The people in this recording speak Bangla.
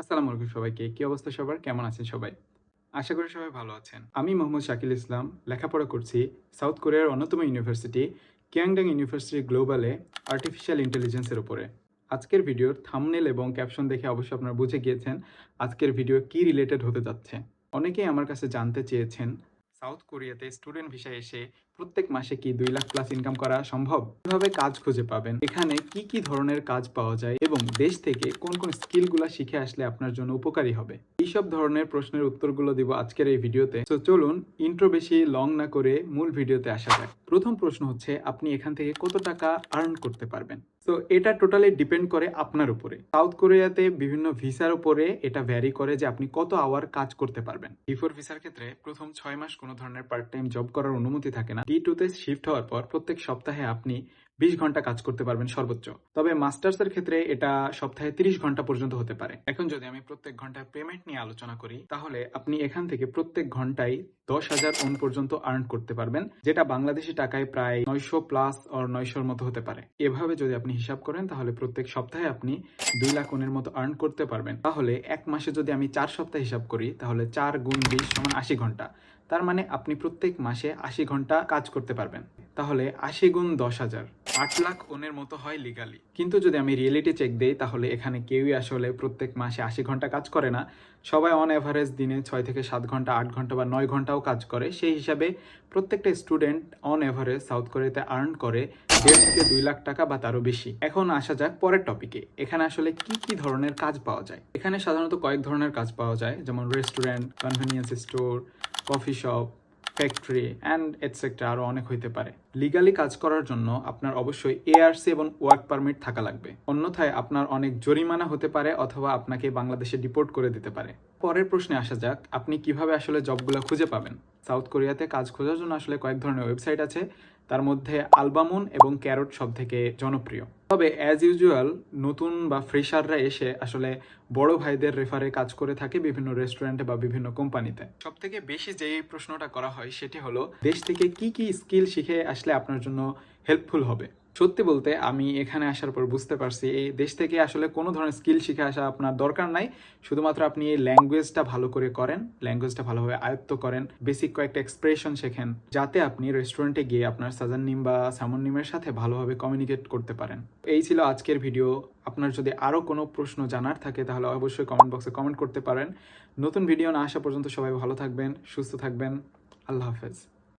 আসসালামু আলাইকুম সবাইকে। কি অবস্থা সবার? কেমন আছেন সবাই? আশা করি সবাই ভালো আছেন। আমি মোহাম্মদ শাকিল ইসলাম, লেখাপড়া করছি সাউথ কোরিয়ার অন্যতম ইউনিভার্সিটি, কিয়াংডাং ইউনিভার্সিটি গ্লোবালে আর্টিফিশিয়াল ইন্টেলিজেন্সের উপরে। আজকের ভিডিওর থামনেল এবং ক্যাপশন দেখে অবশ্যই আপনারা বুঝে গিয়েছেন আজকের ভিডিও কি রিলেটেড হতে যাচ্ছে। অনেকেই আমার কাছে জানতে চেয়েছেন সাউথ কোরিয়াতে স্টুডেন্ট ভিসায় এসে প্রত্যেক মাসে কি দুই লাখ প্লাস ইনকাম করা সম্ভব? কীভাবে কাজ খুঁজে পাবেন? এখানে কি কি ধরনের কাজ পাওয়া যায় এবং দেশ থেকে কোন কোন স্কিলগুলো শিখে আসলে আপনার জন্য উপকারী হবে? এইসব ধরনের প্রশ্নের উত্তরগুলো দিব আজকের এই ভিডিওতে। তো চলুন ইন্ট্রো বেশি লং না করে মূল ভিডিওতে আসা যাক। প্রথম প্রশ্ন হচ্ছে, আপনি এখান থেকে কত টাকা আর্ন করতে পারবেন? তো এটা টোটালি ডিপেন্ড করে আপনার উপরে। সাউথ কোরিয়াতে বিভিন্ন ভিসার উপরে এটা ভ্যারি করে যে আপনি কত আওয়ার কাজ করতে পারবেন। ডি ফোর ভিসার ক্ষেত্রে প্রথম ছয় মাস কোনো ধরনের পার্ট টাইম জব করার অনুমতি থাকে না। ডি টুতে শিফট হওয়ার পর প্রত্যেক সপ্তাহে আপনি বিশ ঘণ্টা কাজ করতে পারবেন সর্বোচ্চ। তবে মাস্টার্স এর ক্ষেত্রে এটা সপ্তাহে তিরিশ ঘণ্টা পর্যন্ত হতে পারে। এখন যদি আমি প্রত্যেক ঘন্টায় পেমেন্ট নিয়ে আলোচনা করি, তাহলে আপনি এখান থেকে প্রত্যেক ঘন্টায় দশ হাজার ওন পর্যন্ত আর্ন করতে পারবেন, যেটা বাংলাদেশি টাকায় প্রায় নয়শো প্লাস অর নয়শোর মতো হতে পারে। এভাবে যদি আপনি হিসাব করেন, তাহলে প্রত্যেক সপ্তাহে আপনি দুই লাখ ওনের মতো আর্ন করতে পারবেন। তাহলে এক মাসে যদি আমি চার সপ্তাহ হিসাব করি, তাহলে চার গুণ বিশ সমান আশি ঘণ্টা। তার মানে আপনি প্রত্যেক মাসে আশি ঘণ্টা কাজ করতে পারবেন। তাহলে আশি গুণ দশ হাজার, আট লাখ ওনের মতো হয় লিগালি কিন্তু যদি আমি রিয়েলিটি চেক দেই, তাহলে এখানে কেউই আসলে প্রত্যেক মাসে আশি ঘণ্টা কাজ করে না। সবাই অন অ্যাভারেজ দিনে ছয় থেকে সাত ঘণ্টা, আট ঘণ্টা বা নয় ঘন্টাও কাজ করে। সেই হিসাবে প্রত্যেকটা স্টুডেন্ট অন অ্যাভারেজ সাউথ কোরিয়াতে আর্ন করে দেড় থেকে দুই লাখ টাকা বা তারও বেশি। এখন আসা যাক পরের টপিকে এখানে আসলে কি কি ধরনের কাজ পাওয়া যায়? এখানে সাধারণত কয়েক ধরনের কাজ পাওয়া যায়। যেমন restaurant convenience store coffee shop factory and etcetera আরও অনেক হইতে পারে। লিগালি কাজ করার জন্য আপনার অবশ্যই এআরসি এবং ওয়ার্ক পারমিট থাকা লাগবে। অন্যথায় আপনার অনেক জরিমানা হতে পারে অথবা আপনাকে বাংলাদেশে ডিপোর্ট করে দিতে পারে। পরের প্রশ্নে আসা যাক, আপনি কীভাবে আসলে জবগুলো খুঁজে পাবেন? সাউথ কোরিয়াতে কাজ খোঁজার জন্য আসলে কয়েক ধরনের ওয়েবসাইট আছে। তার মধ্যে আলবামুন এবং ক্যারট সব থেকে জনপ্রিয়। তবে অ্যাজ ইউজুয়াল নতুন বা ফ্রেশাররা এসে আসলে বড় ভাইদের রেফারে কাজ করে থাকে বিভিন্ন রেস্টুরেন্টে বা বিভিন্ন কোম্পানিতে। সব থেকে বেশি যে প্রশ্নটা করা হয় সেটি হলো, দেশ থেকে কি কি স্কিল শিখে আসলে আপনার জন্য হেল্পফুল হবে? সত্যি বলতে আমি এখানে আসার পর বুঝতে পারছি, এই দেশ থেকে আসলে কোনো ধরনের স্কিল শিখে আসা আপনার দরকার নাই। শুধুমাত্র আপনি এই ল্যাঙ্গুয়েজটা ভালো করে করেন ল্যাঙ্গুয়েজটা ভালোভাবে আয়ত্ত করেন বেসিক কয়েকটা এক্সপ্রেশন শেখেন, যাতে আপনি রেস্টুরেন্টে গিয়ে আপনার সাজান নিম বা সামন নিমের সাথে ভালোভাবে কমিউনিকেট করতে পারেন। এই ছিল আজকের ভিডিও আপনার যদি আরও কোনো প্রশ্ন জানার থাকে, তাহলে অবশ্যই কমেন্ট বক্সে কমেন্ট করতে পারেন। নতুন ভিডিও না আসা পর্যন্ত সবাই ভালো থাকবেন, সুস্থ থাকবেন। আল্লাহ হাফেজ।